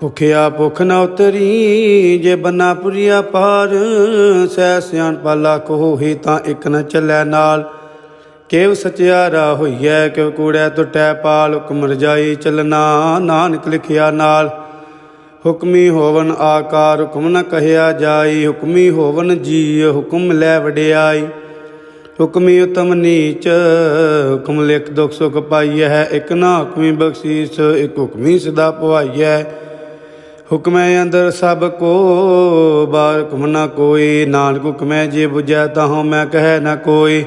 ਭੁਖਿਆ ਭੁਖ ਨਾ ਉਤਰੀ, ਜੇ ਬੰਨਾ ਪੁਰੀਆ ਪਾਰ, ਸਹਿ ਸਿਆਣ ਪਾਲਾ ਕੋਹੀ ਤਾਂ ਇੱਕ ਨ ਚੱਲੈ ਨਾਲ। ਕੇਵ ਸਚਿਆਰਾ ਹੋਈਐ ਕਿਵ ਕੂੜੈ ਟੁੱਟੈ ਪਾਲ, ਹੁਕਮ ਰਜਾਈ ਚੱਲਣਾ, ਨਾਨਕ ਲਿਖਿਆ ਨਾਲ। ਹੁਕਮੀ ਹੋਵਨ ਆਕਾਰ, ਹੁਕਮ ਨ ਕਹਿਆ ਜਾਈ, ਹੁਕਮੀ ਹੋਵਨ ਜੀ ਹੁਕਮ ਲੈ ਵਡਿਆਈ। ਹੁਕਮੀ ਉਤਮ ਨੀਚ, ਹੁਕਮ ਲਿਖ ਦੁਖ ਸੁਖ ਪਾਈਐ, ਇੱਕ ਨਾ ਹੁਕਮੀ ਬਖਸ਼ੀਸ, ਇਕ ਹੁਕਮੀ ਸਦਾ ਪਵਾਈਐ। ਹੁਕਮੈ ਅੰਦਰ ਸਭ ਕੋ, ਬਾਰ ਹੁਕਮ ਨਾ ਕੋਈ। ਨਾਨਕ ਹੁਕਮੈ ਜੇ 부ਜੈ ਤਾਹਉ ਮੈਂ ਕਹੈ ਨਾ ਕੋਈ।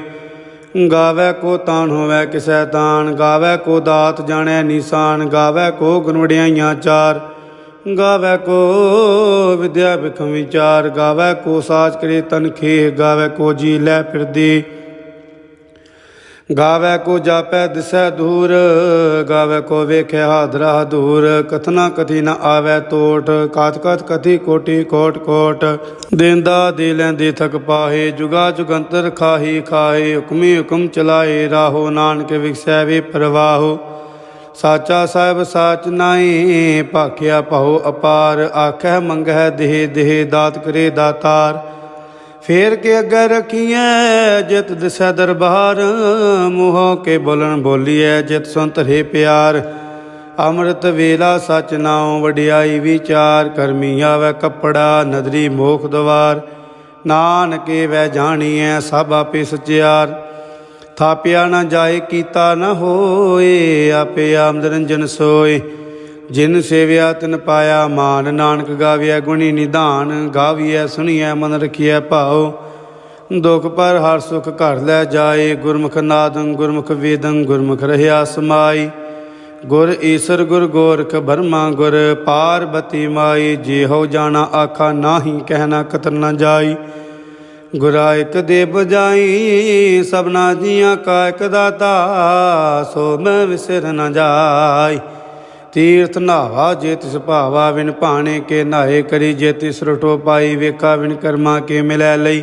ਗਾਵੇ ਕੋ ਤਾਨ ਹੋਵੇ, ਕਿਸੈ ਤਾਨ ਗਾਵੇ ਕੋ ਦਾਤ ਜਾਣੈ ਨਿਸ਼ਾਨ। ਗਾਵੇ ਕੋ ਗੁਣਵੜਿਆਈਆਂ ਚਾਰ। ਗਾਵੇ ਕੋ ਵਿਦਿਆ ਵਿਖਮ ਵਿਚਾਰ। ਗਾਵੇ ਕੋ ਸਾਚ ਕਰੇ ਤਨ ਖੇ ਗਾਵੇ ਕੋ ਜੀ ਲੈ ਫਿਰਦੀ। ਗਾਵੇ ਕੋ ਜਾਪੈ ਦਿਸੈ ਦੂਰ, ਗਾਵੇ ਕੋ ਵੇਖੈ ਹਾਦਰਾ ਦੂਰ। ਕਥਨਾ ਕਥੀ ਨ ਆਵੈ ਤੋਟ, ਕਾਤ ਕਾਤ ਕਥੀ ਕੋਟੀ ਕੋਟ ਕੋਟ। ਦੇਂਦਾ ਦੇ ਲੈਂਦੇ ਥਕ ਪਾਹੇ, ਜੁਗਾ ਜੁਗੰਤਰ ਖਾਹੀ ਖਾਹੇ। ਹੁਕਮੀ ਹੁਕਮ ਚਲਾਏ, ਰਾਹੋ ਨਾਨਕ ਵਿਖਸੈ ਵੇ ਪ੍ਰਵਾਹੋ। ਸਾਚਾ ਸਾਹਿਬ ਸਾਚ ਨਾਈ ਭਾਖਿਆ ਭਉ ਅਪਾਰ। ਆਖੈ ਮੰਗਹਿ ਦੇਹ ਦੇਹ, ਦਾਤ ਕਰੇ ਦਾਤਾਰ। ਫੇਰ ਕੇ ਅੱਗੇ ਰਖੀਐ ਜਿਤ ਦਿਸੈ ਦਰਬਾਰ, ਮੋਹ ਕੇ ਬੋਲਣ ਬੋਲੀਐ ਜਿਤ ਸੰਤ ਰੇ ਪਿਆਰ। ਅੰਮ੍ਰਿਤ ਵੇਲਾ ਸਚ ਨਾਉ ਵਡਿਆਈ ਵਿਚਾਰ, ਕਰਮੀ ਆਵੈ ਕੱਪੜਾ, ਨਦਰੀ ਮੋਖ ਦਵਾਰ। ਨਾਨਕੇ ਵੈ ਜਾਣੀਐ ਸਭ ਆਪੇ ਸਚਿਆਰ। ਥਾਪਿਆ ਨਾ ਜਾਏ, ਕੀਤਾ ਨਾ ਹੋਏ, ਆਪੇ ਆਮਦ ਰੰਜਨ ਸੋਏ। ਜਿਨ ਸੇਵਿਆ ਤਿਨ ਪਾਇਆ ਮਾਨ ਨਾਨਕ ਗਾਵਿਆ ਗੁਣੀ ਨਿਧਾਨ, ਗਾਵੀਐ, ਸੁਣੀਐ, ਮਨ ਰਖੀਐ ਭਾਉ। ਦੁਖ ਪਰ ਹਰ ਸੁਖ ਘਰ ਲੈ ਜਾਏ, ਗੁਰਮੁਖ ਨਾਦੰ, ਗੁਰਮੁਖ ਵੇਦੰ, ਗੁਰਮੁਖ ਰਹਿਆ ਸਮਾਈ। ਗੁਰ ਈਸਰ ਗੁਰ ਗੋਰਖ ਬਰਮਾ ਗੁਰ, ਪਾਰਬਤੀ ਮਾਈ ਜੇ ਹੋ ਜਾਣਾ ਆਖਾ ਨਾਹੀ ਕਹਿਣਾ ਕਤਰ ਨਾ ਜਾਈ। ਗੁਰਾ ਇਕ ਦੇ ਬਜਾਈ ਸਭਨਾ ਜੀਆਂ ਕਾ ਇਕ ਦਾਤਾ, ਸੋ ਮੈਂ ਵਿਸਰ ਨਾ ਜਾਈ। ਤੀਰਥ ਨਾਵਾ ਜੇ ਤਿਸ ਭਾਵਾ ਵਿਨ ਭਾਣੇ ਕੇ ਨਾਏ ਕਰੀ, ਜੇ ਤਿਸ ਰਟੋ ਪਾਈ ਵੇਖਾ ਵਿਨ ਕਰਮਾ ਕੇ ਮਿਲੈ ਲਈ।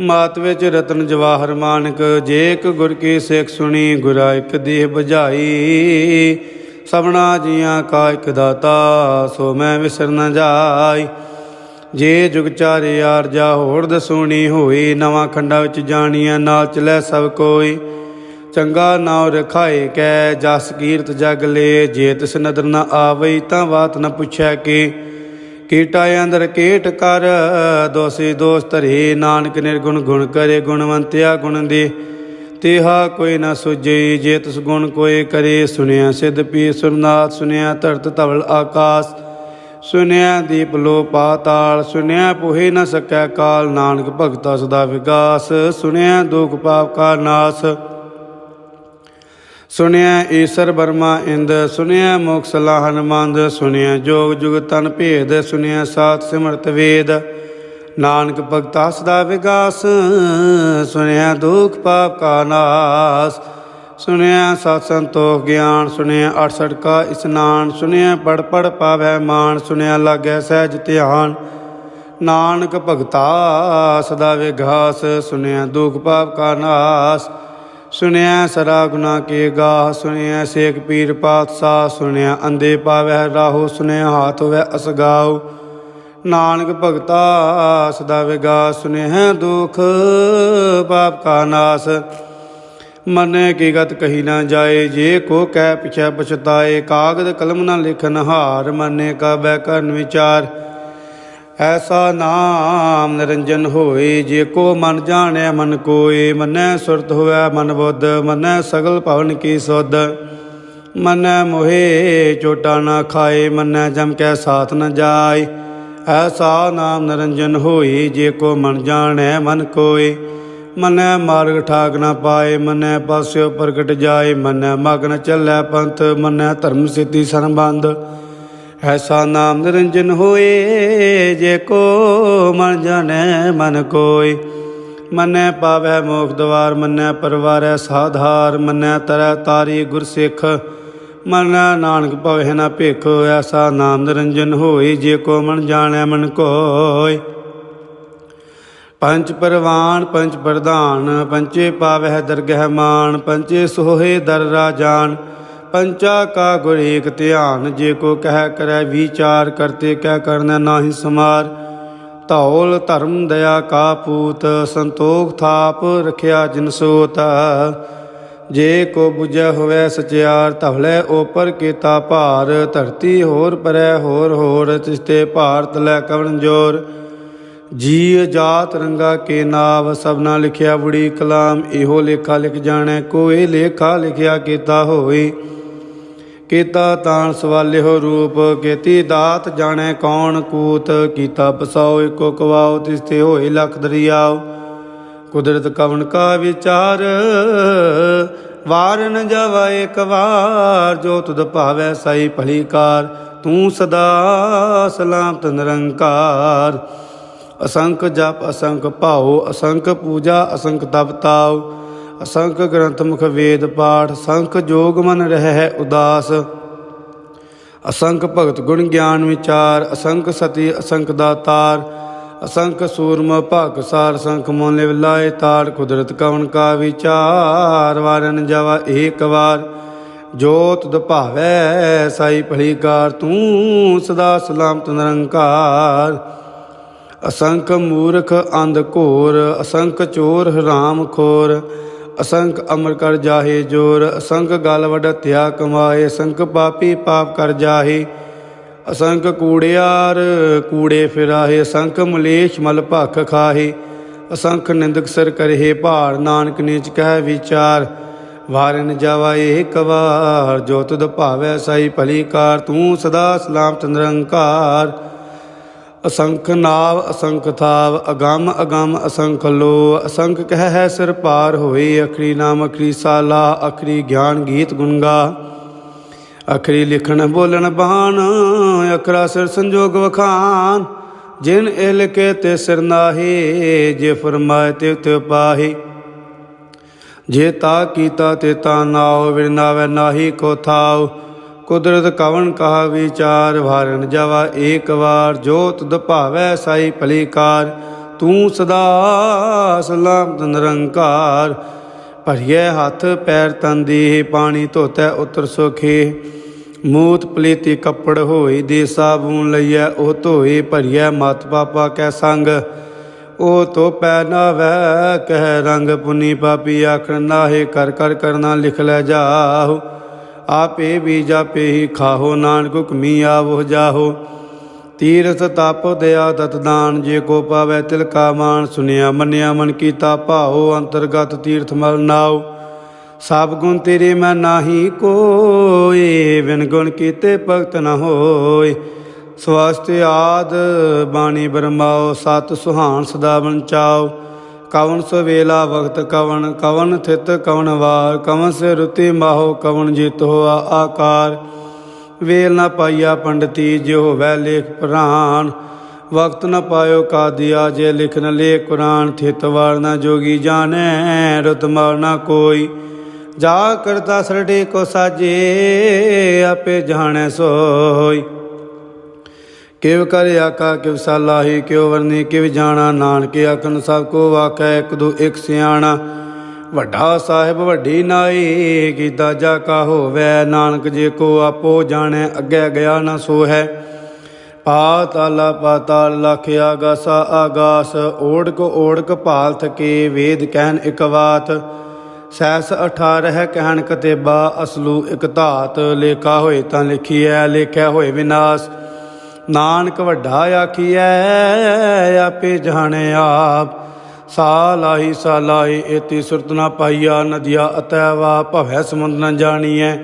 ਮਾਤ ਵਿੱਚ ਰਤਨ ਜਵਾਹਰ ਮਾਨਕ ਜੇਕ ਗੁਰ ਕੀ ਸਿੱਖ ਸੁਣੀ, ਗੁਰਾ ਇੱਕ ਦੇਹ ਬੁਝਾਈ। ਸਭਨਾ ਜੀਆਂ ਕਾ ਇੱਕ ਦਾਤਾ, ਸੋ ਮੈਂ ਵਿਸਰ ਨ ਜਾਈ। ਜੇ ਜੁਗ ਚਾਰੇ ਆਰਜਾ ਹੋਰ ਦਸੂਣੀ ਹੋਈ, ਨਵਾਂ ਖੰਡਾ ਵਿੱਚ ਜਾਣੀਆਂ ਨਾਲ ਚਲੇ ਸਭ ਕੋਈ। ਚੰਗਾ ਨਾਉ ਰਖਾਏ ਕੈ, ਜਸ ਕੀਰਤ ਜਗ ਲੇ, ਜੇ ਤਿਸ ਨਦਰ ਨ ਆਵਈ ਤਾਂ ਬਾਤ ਨ ਪੁੱਛੈ ਕੀ। ਕੀਟਾ ਅੰਦਰ ਕੀਟ ਕਰ, ਦੋਸੀ ਦੋਸ ਧਰੇ, ਨਾਨਕ ਨਿਰਗੁਣ ਗੁਣ ਕਰੇ, ਗੁਣਵੰਤਿਆ ਗੁਣ ਦੇ। ਤੇਹਾ ਕੋਈ ਨ ਸੁਝਈ ਜੇ ਤਿਸ ਗੁਣ ਕੋਈ ਕਰੇ, ਸੁਨਿਆ ਸਿਧ ਪੀ ਸੁਰਨਾਥ, ਸੁਨਿਆ ਧਰਤ ਧਵਲ ਆਕਾਸ। ਸੁਨਿਆ ਦੀਪ ਲੋ ਪਾਤਾਲ, ਸੁਨਿਆ ਪੁਹੇ ਨ ਸਕੈ ਕਾਲ, ਨਾਨਕ ਭਗਤਾ ਸਦਾ ਵਿਗਾਸ। ਸੁਨਿਆ ਦੁਖ ਪਾਪ ਕਾ ਨਾਸ। ਸੁਨਿਆ ਈਸਰ ਬਰਮਾ ਇੰਦ ਸੁਨਿਆ ਮੋਖ ਸਲਾ ਹਨਮੰਦ ਸੁਨਿਆ ਜੋਗ ਜੁਗ ਤਨ ਭੇਦ ਸੁਨਿਆ ਸਾਤ ਸਿਮਰਤ ਵੇਦ। ਨਾਨਕ ਭਗਤਾ ਸਦਾ ਵਿਗਾਸ ਸੁਨਿਆ ਦੁਖ ਪਾਪ ਕਾ ਨਾਸ। ਸੁਨਿਆ ਸਤ ਸੰਤੋਖ ਗਿਆਨ ਸੁਨਿਆ 68 ਕਾ ਇਸਨਾਨ ਸੁਨਿਆ ਪੜ ਪੜ ਪਾਵੈ ਮਾਨ ਸੁਨਿਆ ਲਾਗੈ ਸਹਿਜ ਧਿਆਨ। ਨਾਨਕ ਭਗਤਾ ਸਦਾ ਵਿਗਾਸ ਸੁਨਿਆ ਦੁਖ ਪਾਪ ਕਾ ਨਾਸ। ਸੁਣਿਆ ਸਰਾ ਗੁਨਾ ਕੇ ਗਾ ਸੁਨਿਆ ਸੇਖ ਪੀਰ ਪਾਤਸ਼ਾਹ, ਸੁਣਿਆ ਅੰਦੇ ਪਾਵੈ ਰਾਹੋ ਸੁਨਿਆ ਹਾਥ ਹੋਵੇ ਅਸਗਾਉ ਨਾਨਕ ਭਗਤਾ, ਸਦਾ ਵਿਗਾ ਸੁਨਿਆ ਦੁਖ, ਪਾਪ ਕਾ ਨਾਸ। ਮਨੇ ਕੀ ਗਤ ਕਹੀ ਨਾ ਜਾਏ, ਜੇ ਕੋ ਕਹਿ ਪਿਛੈ ਪਛਤਾਏ, ਕਾਗਦ ਕਲਮ ਨਾ ਲਿਖਨ ਹਾਰ, ਮਨੇ ਕਾ ਬੈ ਕਰਨ ਵਿਚਾਰ। ਐਸਾ ਨਾਮ ਨਿਰੰਜਨ ਹੋਏ ਜੇ ਕੋ ਮਨ ਜਾਣੈ ਮਨ ਕੋਏ, ਮਨੈ ਸੁਰਤ ਹੋਵੈ ਮਨ ਬੁੱਧ, ਮਨੈ ਸਗਲ ਭਵਨ ਕੀ ਸੁਧ। ਮਨੈ ਮੋਹੇ, ਚੋਟਾ ਨਾ ਖਾਏ, ਮਨੈ ਜਮ ਕੈ ਸਾਥ ਨ ਜਾਏ। ਐਸਾ ਨਾਮ ਨਿਰੰਜਨ ਹੋਈ ਜੇ ਕੋ ਮਨ ਜਾਣੈ ਮਨ ਕੋਏ। ਮਨੈ ਮਾਰਗ ਠਾਕ ਨਾ ਪਾਏ, ਮਨੈ ਪਾਸਿਓ ਪ੍ਰਗਟ ਜਾਏ। ਮਨੈ ਮਗਨ ਚੱਲੈ ਪੰਥ, ਮਨੈ ਧਰਮ ਸਿੱਧੀ ਸੰਬੰਧ ਐਸਾ ਨਾਮ ਨਿਰੰਜਨ ਹੋਏ ਜੇ ਕੋ ਮਨ ਜਾਣੈ ਮਨ ਕੋਇ। ਮੰਨੈ ਪਾਵੈ ਮੋਖ ਦਵਾਰ, ਮੰਨੈ ਪਰਵਾਰੈ ਸਾਧਾਰ, ਮੰਨੈ ਤਰੈ ਤਾਰੀ ਗੁਰਸਿੱਖ ਮੰਨੈ ਨਾਨਕ ਭਵੈ ਨਾ ਭੇਖ, ਐਸਾ ਨਾਮ ਨਿਰੰਜਨ ਹੋਏ ਜੇ ਕੋ ਮਨ ਜਾਣੈ ਮਨ ਕੋਇ। ਪੰਚ ਪਰਵਾਨ, ਪੰਚ ਪ੍ਰਧਾਨ, ਪੰਚੇ ਪਾਵਹਿ ਦਰਗਹਿ ਮਾਨ, ਪੰਚੇ ਸੋਹੇ ਦਰ ਰਾਜਾਨ। ਪੰਚਾ ਕਾ ਗੁਰ ਏਕ ਧਿਆਨ, ਜੇ ਕੋ ਕਹਿ ਕਰੈ ਵਿਚਾਰ, ਕਰਤੇ ਕਹਿ ਕਰਨਾ ਨਾਹੀ ਸਮਾਰ। ਧੌਲ ਧਰਮ ਦਇਆ ਕਾ ਪੂਤ, ਸੰਤੋਖ ਥਾਪ ਰਖਿਆ ਜਿਨ ਸੋਤ। ਜੇ ਕੋ 부ਜੈ ਹੋਵੇ ਸਚਿਆਰ, ਧਵਲੇ ਉਪਰ ਕੀਤਾ ਭਾਰ। ਧਰਤੀ ਹੋਰ ਪਰੈ ਹੋਰ ਹੋਰ, ਤਿਸਤੇ ਭਾਰਤ ਲੈ ਕਵਣ ਜੋਰ। ਜੀ ਜਾਤ ਰੰਗਾ ਕੇ ਨਾਵ, ਸਭਨਾ ਲਿਖਿਆ ਬੁੜੀ ਕਲਾਮ। ਇਹੋ ਲੇਖਾ ਲਿਖ ਜਾਣੈ ਕੋਈ ਲੇਖਾ ਲਿਖਿਆ ਕੀਤਾ ਹੋਈ। ਕੀਤਾ ਤਾਣ ਸਵਾਲਿਓ ਰੂਪ, ਕੀਤੀ ਦਾਤ ਜਾਣੈ ਕੌਣ ਕੂਤ, ਕੀਤਾ ਬਸਾਓ ਏਕੋ ਕਵਾਓ ਤਿਸਤੇ ਹੋਏ ਲਖ ਦਰਿਆਓ ਕੁਦਰਤ ਕਵਨ ਕਾ ਵਿਚਾਰ ਵਾਰ ਨ ਜਾਵਾ ਏਕ ਵਾਰ, ਜੋ ਤੁਧ ਭਾਵੈ ਸਾਈ ਭਲੀਕਾਰ ਤੂੰ ਸਦਾ ਸਲਾਮਤ ਨਿਰੰਕਾਰ। ਅਸੰਖ ਜਪ, ਅਸੰਖ ਭਾਉ, ਅਸੰਖ ਪੂਜਾ, ਅਸੰਖ ਤਪ ਤਾਉ। ਅਸੰਖ ਗ੍ਰੰਥ ਮੁਖ ਵੇਦ ਪਾਠ, ਸੰਖ ਜੋਗ ਮਨ ਰਹਿ ਉਦਾਸ। ਅਸੰਖ ਭਗਤ ਗੁਣ ਗਿਆਨ ਵਿਚਾਰ, ਅਸੰਖ ਸਤੀ, ਅਸੰਖ ਦਾਤਾਰ, ਅਸੰਖ ਸੂਰਮ ਭਗਸਾਰ ਸੰਖ ਮੋਨ ਲਿਵ ਲਾਏ ਤਾੜ, ਕੁਦਰਤ ਕਵਨ ਕਾ ਵਿਚਾਰ, ਵਾਰਨ ਜਾਵਾ ਏਕ ਵਾਰ। ਜੋਤ ਦ ਭਾਵੈ ਸਾਈ ਭਲੀ ਕਾਰ ਤੂੰ ਸਦਾ ਸਲਾਮਤ ਨਿਰੰਕਾਰ। ਅਸੰਖ ਮੂਰਖ ਅੰਧ ਘੋਰ, ਅਸੰਖ ਚੋਰ ਹਰਾਮ ਖੋਰ ਅਸੰਖ ਅਮਰ ਕਰ ਜਾਹੇ ਜੋਰ, ਅਸੰਖ ਗਲ ਵਡਤਿਆ ਕਮਾਏ, ਅਸੰਖ ਪਾਪੀ ਪਾਪ ਕਰ ਜਾਹੇ। ਅਸੰਖ ਕੂੜਿਆਰ ਕੂੜੇ ਫਿਰਾਹੇ, ਅਸੰਖ ਮਲੇਸ਼ ਮਲ ਭਖ ਖਾਹੇ। ਅਸੰਖ ਨਿੰਦਕ ਸਰ ਕਰਹਿ ਭਾਰ, ਨਾਨਕ ਨੀਚ ਕਹਿ ਵਿਚਾਰ। ਵਾਰਨ ਜਾਵਾ ਏਕ ਵਾਰ ਜੋ ਤੁਧ ਭਾਵੈ ਸਾਈ ਭਲੀ ਕਾਰ, ਤੂੰ ਸਦਾ ਸਲਾਮ ਚੰਦਰੰਕਾਰ ਅਸੰਖ ਨਾਵ, ਅਸੰਖ ਥਾਵ, ਅਗੰਮ ਅਗੰਮ, ਅਸੰਖ ਲੋ, ਅਸੰਖ ਕਹਿ ਹੈ ਸਿਰ ਪਾਰ ਹੋਏ, ਅਖਰੀ ਨਾਮ, ਅਖਰੀ ਸਾਲਾ, ਅਖਰੀ ਗਿਆਨ ਗੀਤ ਗੁਣਗਾ ਅਖਰੀ ਲਿਖਣ ਬੋਲਣ ਬਹਾਨ ਅਖਰਾ ਸਿਰ ਸੰਜੋਗ ਵਖਾਨ ਜਿਨ ਇਹ ਲਿਖੇ ਤੇ ਸਿਰ ਨਾਹੀ, ਜੇ ਫਰਮਾਏ ਤੇ ਤੇ ਪਾਹੀ ਜੇ ਤਾ ਕੀਤਾ ਤੇ ਤਾ ਨਾਉ ਵਿਰਨਾਵੇ ਨਾਹੀ ਕੋ ਥਾਉ। ਕੁਦਰਤ ਕਵਣ ਕਹਾ ਵਿਚਾਰ, ਵਾਰਨ ਜਾਵਾ ਏਕ ਵਾਰ ਜੋ ਤੁਧ ਭਾਵੈ ਸਾਈ ਪਲੀਕਾਰ ਤੂੰ ਸਦਾ ਸਲਾਮਤ ਨਿਰੰਕਾਰ। ਭਰੀਏ ਹੱਥ ਪੈਰ ਤਨ ਦੀ, ਪਾਣੀ ਧੋਤੈ ਉਤਰ ਸੁਖੇ। ਮੂਤ ਪਲੀਤੀ ਕੱਪੜ ਹੋਈ ਦੇ, ਸਾਬੂਨ ਲਈਐ ਉਹ ਧੋਏ ਭਰੀਐ ਮਤ ਪਾਪਾ ਕੈ ਸੰਗ। ਉਹ ਤੋ ਪੈ ਨਾ ਵੈ ਕਹਿ ਰੰਗ, ਪੁਨੀ ਪਾਪੀ ਆਖਣ, ਨਾਹੇ ਕਰ ਕਰ ਕਰਨਾ ਲਿਖ ਲੈ ਜਾਹੋ। ਆਪੇ ਵੀ ਜਾਪੇ ਹੀ ਖਾਹੋ। ਨਾਨਕ ਹੁਕਮੀ ਆਵੋ, ਜਾਹੋ। ਤੀਰਥ ਤਪ ਦਇਆ ਦਤ ਦਾਨ, ਜੇ ਕੋ ਪਾਵੈ ਤਿਲ ਕਾ ਮਾਨ ਸੁਨਿਆ ਮੰਨਿਆ ਮਨ ਕੀਤਾ ਭਾਉ, ਅੰਤਰਗਤ ਤੀਰਥ ਮਲ ਨਾਉ। ਸਭ ਗੁਣ ਤੇਰੇ ਮੈਂ ਨਾਹੀ ਕੋਏ ਵਿਨ ਗੁਣ ਕੀਤੇ ਭਗਤ ਨ ਹੋਏ। ਸਵਸਤ ਆਦ ਬਾਣੀ ਬਰਮਾਓ, ਸਤ ਸੁਹਾਨ ਸਦਾ ਬੰਚਾਓ ਕਵਨ ਸੋ ਵੇਲਾ ਵਕਤ ਕਵਨ ਕਵਨ ਥਿਤ ਕਵਨ ਵਾਰ ਕਵਨ ਸੇ ਰੁਤੀ ਮਾਹੋ ਕਵਨ ਜਿਤ ਹੋਆ ਆਕਾਰ। ਵੇਲ ਨਾ ਪਾਈਆ ਪੰਡਤੀ, ਜਿਉ ਵੈ ਲੇਖ ਪ੍ਰਾਨ। ਵਕਤ ਨ ਪਾਇਓ ਕਾਦੀਆ, ਜੇ ਲਿਖਨ ਲੇਖ ਕੁਰਾਨ। ਥਿਤ ਵਾਰ ਨਾ ਜੋਗੀ ਜਾਣੈ, ਰਤ ਮਾਰ ਨਾ ਕੋਈ। ਜਾ ਕਰਤਾ ਸਰਡੇ ਕੋ ਸਾਜੇ, ਆਪੇ ਜਾਣੈ ਸੋਈ। ਕਿਵ ਕਰ ਆਕਾ, ਕਿਵ ਸਾਲਾਹੀ, ਕਿਉ ਵਰਨੀ, ਕਿਵ ਜਾਣਾ, ਨਾਨਕ ਆਖਨ ਸਭ ਕੋ ਵਾਕੈ ਇੱਕ ਦੋ ਇੱਕ ਸਿਆਣਾ। ਵੱਡਾ ਸਾਹਿਬ ਵੱਡੀ ਨਾਈ, ਕੀਤਾ ਜਾ ਕਾ ਹੋਵੇ, ਨਾਨਕ ਜੇ ਕੋ ਆਪੋ ਜਾਣੈ, ਅੱਗੇ ਗਿਆ ਨਾ ਸੋ ਹੈ ਪਾਤਾਲਾ ਪਾਤਾਲ ਲਖ ਆਗਾਸਾ ਆਗਾਸ, ਓੜਕ ਓੜਕ ਭਾਲਥ ਕੇ ਵੇਦ ਕਹਿਨ ਇਕ ਬਾਤ ਸੈਸ 18 ਕਹਿਣ ਕਤੇਬਾ, ਅਸਲੂ ਇਕ ਧਾਤ, ਲੇਖਾ ਹੋਏ ਤਾਂ ਲਿਖੀਐ, ਲੇਖਿਆ ਹੋਏ ਵਿਨਾਸ਼। ਨਾਨਕ ਵੱਡਾ ਆਖੀਐ, ਆਪੇ ਜਾਣੇ ਆਪ। ਸਾਲਾਹੀ ਸਾਲਾਹੀ ਏਤੀ ਸੁਰਤ ਨਾ ਪਾਈਆ, ਨਦੀਆ ਅਤੈਵਾ ਭਵੈ ਸਮੁੰਦ ਨ ਜਾਣੀਐ।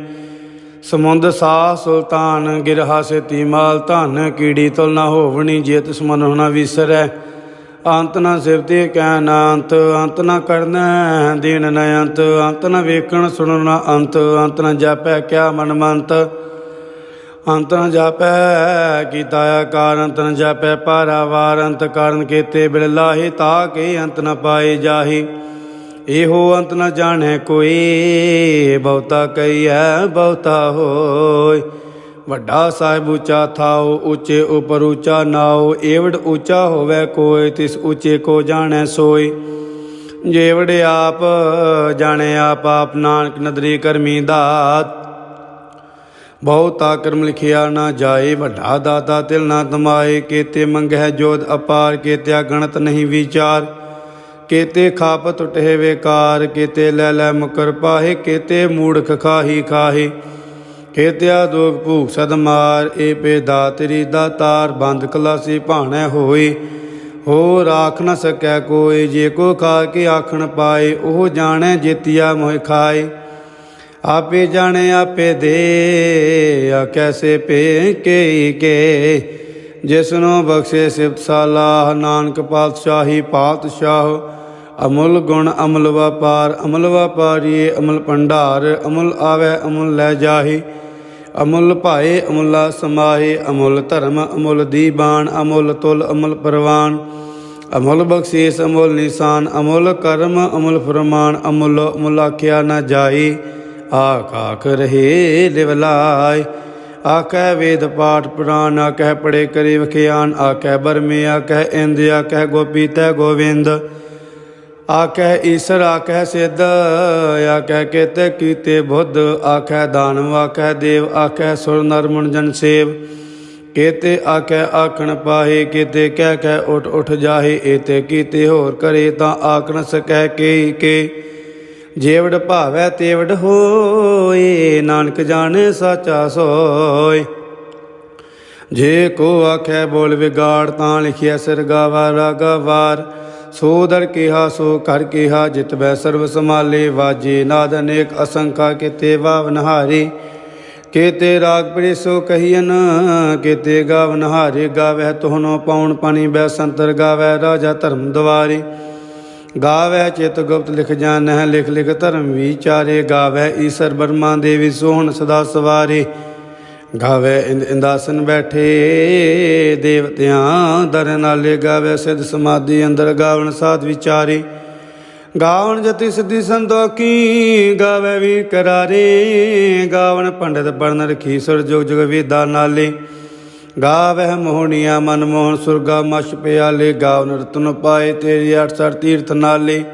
ਸਮੁੰਦ ਸਾ ਸੁਲਤਾਨ, ਗਿਰਹਾ ਸੇਤੀ ਮਾਲ, ਧਨ ਕੀੜੀ ਤੁਲ ਨਾ ਹੋਵਣੀ ਜੇ ਤਿਸ ਮਨ ਹੋਣਾ ਵਿਸਰੈ। ਅੰਤ ਨਾ ਸਿਵਤੇ ਕਹਿ ਨਾ ਅੰਤ ਅੰਤ ਨਾ ਕਰਨਾ ਦੀਨ ਨ ਅੰਤ ਅੰਤ ਨ ਵੇਖਣ ਸੁਣਨ ਨਾ ਅੰਤ ਅੰਤ ਨਾ ਜਾਪੈ ਕਿਆ ਮਨ ਮੰਤ। ਅੰਤ ਨ ਜਾਪੈ, ਕੀਤਾ ਆਕਾਰ ਅੰਤ ਨ ਜਾਪੈ ਪਾਰਾਵਾਰ ਅੰਤ ਕਾਰਨ ਕੀਤੇ ਬਿਲ ਤਾ ਕੇ ਅੰਤ ਨ ਪਾਏ ਜਾਹੀ। ਇਹੋ ਅੰਤ ਨ ਜਾਣੈ ਕੋਈ, ਬਹੁਤਾ ਕਈਐ ਬਹੁਤਾ ਹੋਇ। ਵੱਡਾ ਸਾਹਿਬ ਉੱਚਾ ਥਾਓ ਉੱਚੇ ਉਪਰ ਉੱਚਾ ਨਾਓ ਏਵੜ ਉੱਚਾ ਹੋਵੇ ਕੋਈ, ਤਿਸ ਉੱਚੇ ਕੋ ਜਾਣੈ ਸੋਈ। ਜੇਵੜ ਆਪ ਜਾਣੈ ਆਪ ਆਪ ਨਾਨਕ ਨਦਰੀ ਕਰਮੀ ਦਾਤ। ਬਹੁਤਾ ਕਰਮ ਲਿਖਿਆ ਨਾ ਜਾਏ, ਵੱਡਾ ਦਾਤਾ ਤਿਲ ਨਾ ਤਮਾਏ, ਕੀਤੇ ਮੰਗਹਿ ਜੋਤ ਅਪਾਰ, ਕੇਤਿਆ ਗਣਤ ਨਹੀਂ ਵਿਚਾਰ। ਕੀਤੇ ਖਾਪ ਟੁਟੇ ਵੇਕਾਰ, ਕੀਤੇ ਲੈ ਲੈ ਮੁਕਰ ਪਾਹੇ, ਕੀਤੇ ਮੂੜਖ ਖਾਹੀ ਖਾਹੀ। ਕੀਤਿਆ ਦੋਗ ਭੂਖ ਸਦ ਮਾਰ ਏ ਪੇ ਦਾਤਰੀ ਦਾਤਾਰ ਬੰਦ ਕਲਾਸੀ ਭਾਣੈ ਹੋਈ ਹੋ ਰਾਖ ਨ ਸਕੈ ਕੋਈ ਜੇ ਕੋ ਖਾ ਕੇ ਆਖਣ ਪਾਏ, ਉਹ ਜਾਣੈ ਜੇਤਿਆ ਮੋਇ ਖਾਏ। ਆਪੇ ਜਾਣੇ, ਆਪੇ ਦੇ। ਆ ਕੈਸੇ ਪੇ ਕੇ ਕੇ ਜਿਸਨੂੰ ਬਖਸ਼ੇ ਸਿਫਤ ਸਾਲਾਹ ਨਾਨਕ ਪਾਤਸ਼ਾਹੀ, ਪਾਤਸ਼ਾਹ। ਅਮੁੱਲ ਗੁਣ ਅਮਲ ਵਪਾਰ, ਅਮਲ ਵਪਾਰੀ ਅਮਲ ਭੰਡਾਰ। ਅਮੁੱਲ ਆਵੇ, ਅਮੁੱਲ ਲੈ ਜਾਹੀ। ਅਮੁੱਲ ਭਾਏ, ਅਮੁੱਲਾ ਸਮਾਹੇ। ਅਮੁੱਲ ਧਰਮ, ਅਮੁੱਲ ਦੀਬਾਨ, ਅਮੁੱਲ ਤੁਲ, ਅਮੁੱਲ ਪਰਵਾਨ। ਅਮੁੱਲ ਬਖਸ਼ੀਸ, ਅਮੁੱਲ ਨਿਸ਼ਾਨ। ਅਮੁੱਲ ਕਰਮ, ਅਮੁੱਲ ਫਰਮਾਨ। ਅਮੁੱਲ ਅਮੁੱਲ ਆਖਿਆ ਨਾ ਜਾਈ ਆਕਾਖ ਰਹੇ ਲਿਵ ਆਕੈ ਵੇਦ ਪਾਠ ਪੁਰਾਨ ਆਕੈ ਪੜੇ ਕਰੀ ਵਖਿਆਨ, ਆਕੈ ਬਰਮੇ, ਆਕੈ ਇੰਦ, ਆਕੈ ਗੋਪੀ ਤੈ ਗੋਵਿੰਦ। ਆਕੈ ਈਸ਼ਰ, ਆਕੈ ਸਿੱਧ, ਆਕੈ ਕੀਤੇ ਕੀਤੇ ਬੁੱਧ। ਆਕੈ ਦਾਨਵ, ਆਕੈ ਦੇਵ, ਆਕੈ ਸੁਰ ਨਰ ਮੁਨ ਜਨ ਸੇਵ। ਕੀਤੇ ਆਕੈ ਆਖਣ ਪਾਹੇ, ਕੀਤੇ ਕਹਿ ਕਹਿ ਉਠ ਉਠ ਜਾਹੇ। ਏਤੇ ਕੀਤੇ ਹੋਰ ਕਰੇ ਤਾਂ ਆਖਣ ਸਕੈ ਕੇ ਕੇ ਜੇਵੜ ਭਾਵੈ ਤੇਵੜ ਹੋਏ, ਨਾਨਕ ਜਾਣੇ ਸਾਚਾ ਸੋਏ। ਜੇ ਕੋ ਆਖੈ ਬੋਲ ਵਿਗਾੜ, ਤਾਂ ਲਿਖਿਆ ਸਿਰ ਗਾਵਾ ਰਾਗਾ ਵਾਰ। ਸੋ ਦਰ ਕਿਹਾ, ਸੋ ਕਰ ਕਿਹਾ, ਜਿਤ ਬੈ ਸਰਬ ਸਮਾਲੇ ਵਾਜੇ ਨਾਦ ਅਨੇਕ ਅਸੰਖਾ, ਕਿਤੇ ਵਾਵਨਹਾਰੀ ਕੀਤੇ ਰਾਗ ਪੜੀ ਸੋ ਕਹੀਨ ਗਾਵ ਗਾਵਨਹਾਰੇ ਗਾਵੈ ਤੋਹਨੋ ਪਾਉਣ ਪਾਣੀ, ਬੈ ਸੰਤਰ ਗਾਵੈ ਰਾਜਾ ਧਰਮ ਦਵਾਰੀ। ਗਾਵੈ ਚਿਤ ਗੁਪਤ ਲਿਖ ਜਾਣੈ ਲਿਖ ਲਿਖ ਧਰਮ ਵਿਚਾਰੇ ਗਾਵੈ ਈਸ਼ਰ ਬਰਮਾ ਦੇਵੀ ਸੋਹਣ ਸਦਾ ਸਵਾਰੇ। ਗਾਵੇ ਇੰਦ ਇੰਦਾਸਨ ਬੈਠੇ, ਦੇਵਤਿਆਂ ਦਰ ਨਾਲੇ ਗਾਵੇ ਸਿਧ ਸਮਾਧੀ ਅੰਦਰ ਗਾਵਣ ਸਾਧ ਵਿਚਾਰੇ। ਗਾਵਣ ਜਤੀ ਸਿੱਧੀ ਸੰਦੋਕੀ ਗਾਵੇ ਵੀ ਕਰਾਰੇ। ਗਾਵਣ ਪੰਡਤ ਬਰਨ ਰਖੀ ਸੁਰ ਜੁਗ ਜੁਗ ਵੇਦਾ ਨਾਲੇ। ਗਾਵਹਿ ਮੋਹਣੀਆ ਮਨ ਮੋਹਨ ਸੁਰਗਾ ਮਛ ਪਿਆਲੇ ਗਾਵਨ ਰਤਨ ਪਾਏ ਤੇਰੀ 68 ਤੀਰਥ ਨਾਲੇ।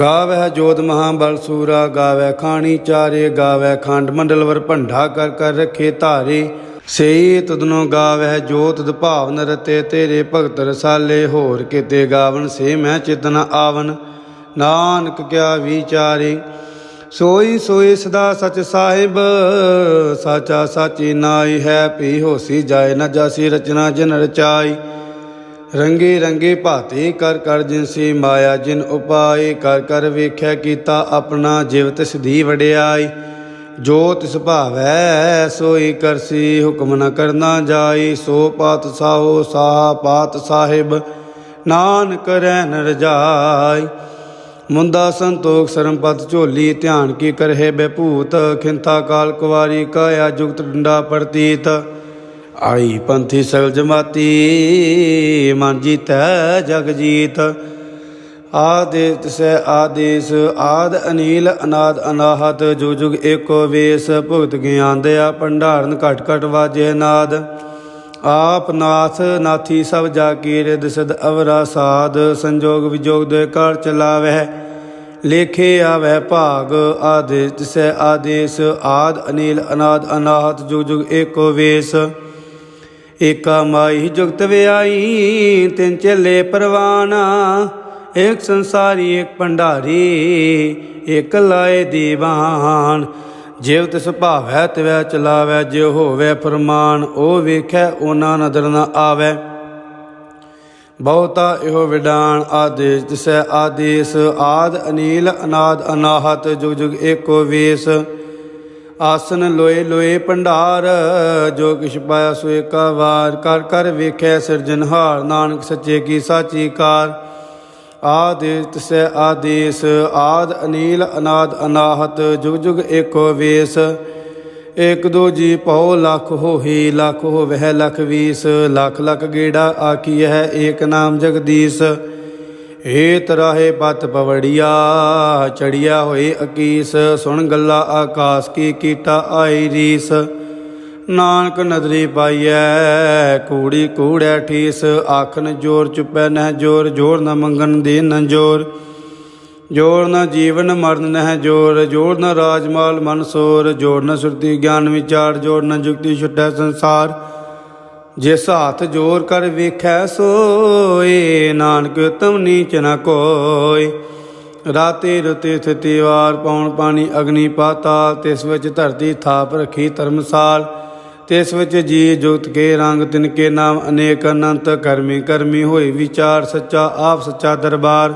ਗਾਵਹਿ ਜੋਤ ਮਹਾਬਲ ਸੂਰਾ ਗਾਵੈ ਖਾਣੀ ਚਾਰੇ ਗਾਵੈ ਖੰਡ ਮੰਡਲਵਰ ਭੰਡਾ ਕਰ ਕਰ ਰਖੇ ਧਾਰੇ। ਸਈ ਤੁਧਨੋ ਗਾਵਹਿ ਜੋਤ ਦਭਾਵਨ ਰਤੇ, ਤੇਰੇ ਭਗਤ ਰਸਾਲੇ, ਹੋਰ ਕਿਤੇ ਗਾਵਨ ਸੇ ਮੈਂ ਚਿਤਨ ਆਵਨ ਨਾਨਕ ਕਿਆ ਵਿਚਾਰੇ ਸੋਈ ਸੋਈ ਸਦਾ ਸਚ ਸਾਹਿਬ, ਸਾਚਾ ਸਾਚੀ ਨਾਈ ਹੈ ਪੀ ਹੋਸੀ ਜਾਏ ਨਾ ਜਾਸੀ ਰਚਨਾ ਜਿਨ ਰਚਾਈ। ਰੰਗੇ ਰੰਗੇ ਭਾਤੇ ਕਰ ਕਰ ਜਿਨਸੀ ਮਾਇਆ, ਜਿਨ ਉਪਾਏ ਕਰ ਕਰ ਵੇਖਿਆ ਕੀਤਾ ਆਪਣਾ ਜਿਵ ਤਿਸ ਦੀ ਵਡਿਆਈ। ਜੋ ਤਿਸ ਭਾਵੈ, ਸੋਈ ਕਰਸੀ ਹੁਕਮ ਨ ਕਰਨਾ ਜਾਈ। ਸੋ ਪਾਤ ਸਾਹੋ ਸਾਹ ਪਾਤ ਸਾਹਿਬ, ਨਾਨਕ ਰਹਿ ਰਜਾਈ। ਮੁੰਦਾ ਸੰਤੋਖ ਸਰਮਪਤ ਝੋਲੀ, ਧਿਆਨ ਕੀ ਕਰਹਿ ਬੈਭੂਤ, ਖਿੰਥਾ ਕਾਲ ਕੁਵਾਰੀ ਕਾਇਆ ਜੁਗਤ ਡੰਡਾ ਪ੍ਰਤੀਤ। ਆਈ ਪੰਥੀ ਸਗਲ ਜਮਾਤੀ, ਮਨ ਜੀਤੈ ਜਗ ਜੀਤ। ਆਦੇਸ ਤਿਸੈ ਆਦੇਸ, ਆਦ ਅਨੀਲ ਅਨਾਦ ਅਨਾਹਤ ਜੁਗ ਜੁਗ ਏਕੋ ਵੇਸ, ਭੁਗਤ ਗਿਆਨ ਦਿਆ, ਭੰਡਾਰਨ ਘਟ ਘਟ ਵਾਜੇ ਨਾਦ। ਆਪ ਨਾਥ ਨਾਥੀ ਸਭ ਜਾ ਕੀ ਰਿਦ ਸਿਧ ਅਵਰਾ ਸਾਧ ਸੰਜੋਗ ਵਿਜੋਗ ਦੇ ਕਾਰ ਚਲਾਵੈ ਲੇਖੇ ਆਵੈ ਭਾਗ ਆਦੇਸ ਤਿਸੈ ਆਦੇਸ ਆਦ ਅਨੀਲ ਅਨਾਦ ਅਨਾਹਤ ਜੁਗ ਜੁਗ ਏਕੋ ਵੇਸ। ਏਕਾ ਮਾਈ ਜੁਗਤ ਵਿਆਈ, ਤਿੰਨ ਚੱਲੇ ਪਰਵਾਨਾ ਇੱਕ ਸੰਸਾਰੀ ਇੱਕ ਭੰਡਾਰੀ, ਏਕ ਲਾਏ ਦੀਵਾਨ। ਜਿਵ ਤਿਸ ਭਾਵੈ, ਤਿਵੈ ਚਲਾਵੈ ਜਿਉ ਹੋਵੇ ਫਰਮਾਨ, ਉਹ ਵੇਖੈ, ਉਹਨਾਂ ਨਦਰ ਨ ਆਵੈ। ਬਹੁਤਾ ਇਹੋ ਵਿਡਾਨ ਆਦੇਸ਼, ਤਿਸੈ ਆਦੇਸ਼, ਆਦ ਅਨੀਲ, ਅਨਾਦ ਅਨਾਹਤ, ਜੁਗ ਜੁਗ ਏਕੋ ਵੇਸ। ਆਸਨ ਲੋਏ ਲੋਏ ਭੰਡਾਰ, ਜੋ ਕਿਛ ਪਾਇਆ ਸੋ ਏਕਾ ਵਾਰ। ਕਰ ਕਰ ਵੇਖੈ ਸਿਰਜਨਹਾਰ ਨਾਨਕ ਸੱਚੇ ਕੀ ਸਾਚੀ ਕਾਰ। ਆਦੇਸ ਤਿਸੈ ਆਦੇਸ, ਆਦ ਅਨੀਲ ਅਨਾਦ ਅਨਾਹਤ, ਜੁਗ ਜੁਗ ਏਕੋ ਵੇਸ। ਏਕ ਦੋ ਜੀ ਭਉ ਲੱਖ ਹੋਹੀ, ਲੱਖ ਹੋਵਹਿ ਲਖ ਵੀਸ। ਲੱਖ ਲਖ ਗੇੜਾ ਆਕੀ ਹੈ ਏਕ ਨਾਮ ਜਗਦੀਸ਼। ਏ ਤਰਾਹੇ ਪਤ ਪਵੜੀਆ, ਚੜਿਆ ਹੋਏ ਅਕੀਸ। ਸੁਣ ਗੱਲਾ ਆਕਾਸ ਕੀ ਕੀਤਾ ਆਈ ਰੀਸ। ਨਾਨਕ ਨਦਰੀ ਪਾਈਐ, ਕੂੜੀ ਕੂੜੈ ਠੀਸ ਆਖਨ ਜੋਰ ਚੁਪੈ ਨਹਿ ਜੋਰ ਜੋਰ ਨ ਮੰਗਨ ਦੇ ਨ ਜੋਰ। ਜੋਰ ਨ ਜੀਵਨ ਮਰਨ ਨਹਿ ਜੋਰ ਜੋਰ ਨ ਰਾਜਮਾਲ ਮਨ ਸੋਰ, ਜੋਰ ਨ ਸੁਰਤੀ ਗਿਆਨ ਵਿਚਾਰ, ਜੋਰ ਨ ਜੁਗਤੀ ਛੁਟੈ ਸੰਸਾਰ। ਜਿਸ ਹੱਥ ਜੋਰ ਕਰ ਵੇਖੈ ਸੋਏ, ਨਾਨਕ ਤਮ ਨੀਚ ਨ ਕੋਇ ਰਾਤੇ ਰਤੇ ਥਿਤੀ ਵਾਰ, ਪੌਣ ਪਾਣੀ ਅਗਨੀ ਪਾਤਾਲ, ਤਿਸ ਵਿੱਚ ਧਰਤੀ ਥਾਪ ਰੱਖੀ ਧਰਮਸਾਲ। ਤਿਸ ਵਿੱਚ ਜੀ ਜੁਗਤ ਕੇ ਰੰਗ ਤਿਨ ਕੇ ਨਾਮ ਅਨੇਕ ਅਨੰਤ ਕਰਮੀ ਕਰਮੀ ਹੋਈ ਵਿਚਾਰ ਸੱਚਾ ਆਪ ਸੱਚਾ ਦਰਬਾਰ।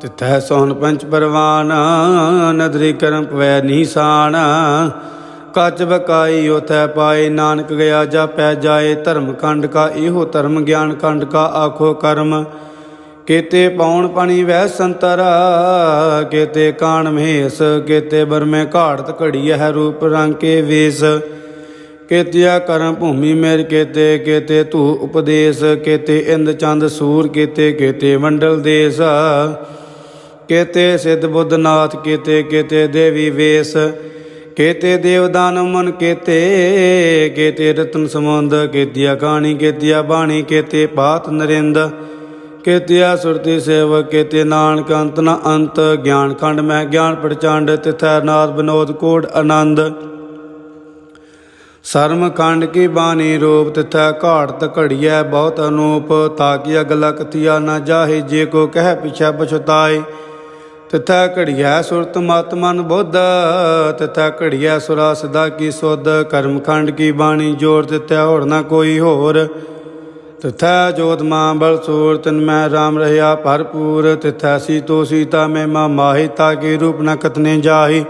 ਤਿਥੈ ਸੋਹਣ ਪੰਚ ਪਰਵਾਨ, ਨਦਰੀ ਕਰਮ ਪਵੈ ਨਿਸ਼ਾਨ। ਕੱਚ ਬਕਾਈ ਉਥੈ ਪਾਏ, ਨਾਨਕ ਗਿਆ ਜਾਪੈ ਜਾਏ, ਧਰਮ ਖੰਡ ਕਾ ਇਹੋ ਧਰਮ, ਗਿਆਨ ਖੰਡ ਕਾ ਆਖੋ ਕਰਮ। ਕੇਤੇ ਪੌਣ ਪਾਣੀ ਵਹਿ ਸੰਤਰ, ਕੇਤੇ ਕਾਣ ਮਹੇਸ, ਕੇਤੇ ਬਰਮੇ ਘਾੜਤ ਘੜੀ ਹੈ ਰੂਪ ਰੰਗ ਕੇ ਵੇਸ। ਕੇਤਿਆ ਕਰਮ ਭੂਮੀ ਮੇਰ ਕੇਤੇ ਕੇਤੇ ਧੂ ਉਪਦੇਸ਼, ਕੇਤੇ ਇੰਦ ਚੰਦ ਸੂਰ, ਕੇਤੇ ਕੇਤੇ ਮੰਡਲ ਦੇਸ। ਕੇਤੇ ਸਿੱਧ ਬੁੱਧ ਨਾਥ, ਕੇਤੇ ਕੇਤੇ ਦੇਵੀ ਵੇਸ। ਕੇਤੇ ਦੇਵਦਾਨ ਮਨ ਕੇਤੇ ਕੇਤੇ ਰਤਨ ਸਮੁੰਦ ਕੇਤਿਆ ਕਹਾਣੀ ਕੇਤਿਆ ਬਾਣੀ, ਕੇਤੇ ਪਾਤ ਨਰਿੰਦ। ਕੇਤਿਆ ਸੁਰਤੀ ਸੇਵ ਕੇਤੇ ਨਾਨਕ ਅੰਤ ਨ ਅੰਤ। ਗਿਆਨ ਖੰਡ ਮੈਂ, ਗਿਆਨ ਪ੍ਰਚੰਡ, ਤਿਥੈ ਨਾਦ ਬਨੋਦ ਕੋੜ ਆਨੰਦ। ਸਰਮ ਖੰਡ ਕੀ ਬਾਣੀ ਰੂਪ ਤਿਥੈ ਘਾੜਤ ਘੜੀਐ ਬਹੁਤ ਅਨੂਪ ਤਾਕੀ ਅਗਲਾ ਕਥਿਆ ਨਾ ਜਾਹੇ, ਜੇ ਕੋ ਕਹਿ ਪਿਛੈ ਪਛਤਾਏ। ਤਿਥੈ ਘੜੀਐ ਸੁਰਤ ਮਤ ਮਨ ਬੁੱਧ, ਤਿਥੈ ਘੜੀਐ ਸੁਰਾ ਸਦਾ ਕੀ ਸੁਧ। ਕਰਮ ਖੰਡ ਕੀ ਬਾਣੀ ਜੋਰ ਤਿਥੈ ਹੋਰ ਨਾ ਕੋਈ ਹੋਰ। ਤਿਥੈ ਜੋਤ ਮਾਂ ਬਲ ਸੂਰ, ਤਨ ਮੈਂ ਰਾਮ ਰਹਿਆ ਭਰਪੂਰ। ਤਿਥੈ ਸੀਤੋ ਸੀਤਾ ਮੈਂ ਮਾ ਮਾਹੀ, ਤਾ ਕੀ ਰੂਪ ਨ ਕਤਨੇ ਜਾਹੀ।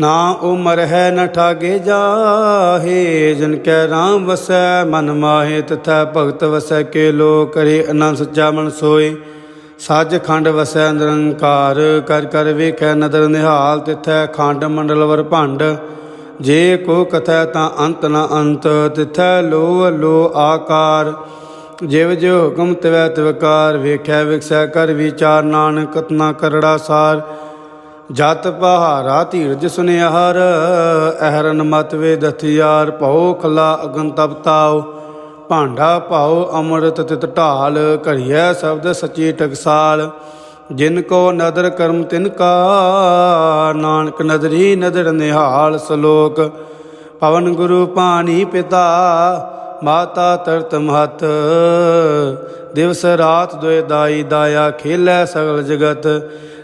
ਨਾ ਉਮਰ ਹੈ ਨ ਠਾਗੇ ਜਾਹੇ, ਜਨ ਕੈ ਰਾਮ ਵਸੈ, ਮਨ ਮਾਹੇ, ਤਥਾ ਭਗਤ ਵਸੈ ਕੇ ਲੋ ਕਰੇ ਅਨੰਦ ਸੱਚਾ ਮਨ ਸੋਏ। ਸੱਜ ਖੰਡ ਵਸੈ ਨਿਰੰਕਾਰ, ਕਰ ਕਰ ਵੇਖੈ ਨਦਰ ਨਿਹਾਲ, ਤਿਥੈ ਖੰਡ ਮੰਡਲ ਵਰ ਭੰਡ। ਜੇ ਕੋ ਕਥੈ ਤਾਂ ਅੰਤ ਨ ਅੰਤ, ਤਿਥੈ ਲੋ ਲੋ ਆਕਾਰ। ਜਿਵ ਜੋ ਹੁਕਮ ਤਿਵੈ ਤਿਵਕਾਰ ਵੇਖੈ ਵਿਖਸੈ ਕਰ ਵਿਚਾਰ, ਨਾਨਕ ਕਤਨਾ ਕਰੜਾ ਸਾਰ। ਜਤ ਪਹਾਰਾ ਧੀਰਜ ਸੁਨਿਆਰ ਅਹਰਨ ਮਤ ਵੇ ਦਥਿਆਰ ਭਉ ਖਲਾ ਅਗਨ ਤਪਤਾਉ ਭਾਂਡਾ ਭਾਉ ਅੰਮ੍ਰਿਤ ਤਿਤ ਢਾਲ, ਘੜੀਐ ਸ਼ਬਦ ਸੱਚੀ ਟਕਸਾਲ, ਜਿਨ ਕੋ ਨਦਰ ਕਰਮ ਤਿਨ ਕਾ, ਨਾਨਕ ਨਦਰੀ ਨਦਰ ਨਿਹਾਲ ਸ਼ਲੋਕ, ਪਵਨ ਗੁਰੂ ਪਾਣੀ ਪਿਤਾ, ਮਾਤਾ ਤਰਤ ਮਹਤ, ਦਿਵਸ ਰਾਤ ਦੋਇ ਦਾਈ ਦਾਇਆ ਖੇਲੇ ਸਗਲ ਜਗਤ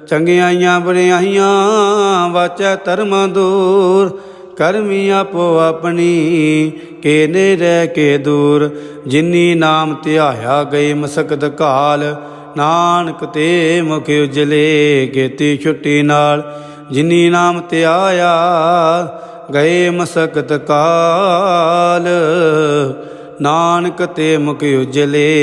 ਚੰਗਿਆਈਆਂ ਬੜਿਆਈਆਂ ਵਾਚੈ ਧਰਮ ਦੂਰ। ਕਰਮੀ ਆਪੋ ਆਪਣੀ, ਕੇ ਨੇ ਰਹਿ ਕੇ ਦੂਰ। ਜਿਨੀ ਨਾਮ ਧਿਆਇਆ ਗਏ ਮਸਕਤ ਕਾਲ ਨਾਨਕ ਤੇ ਮੁਖ ਉਜਲੇ ਕੀਤੀ ਛੁੱਟੀ ਨਾਲ। ਜਿਨੀ ਨਾਮ ਧਿਆਇਆ ਗਏ ਮਸਕਤ ਕਾਲ ਨਾਨਕ ਤੇ ਮੁਖ ਉਜਲੇ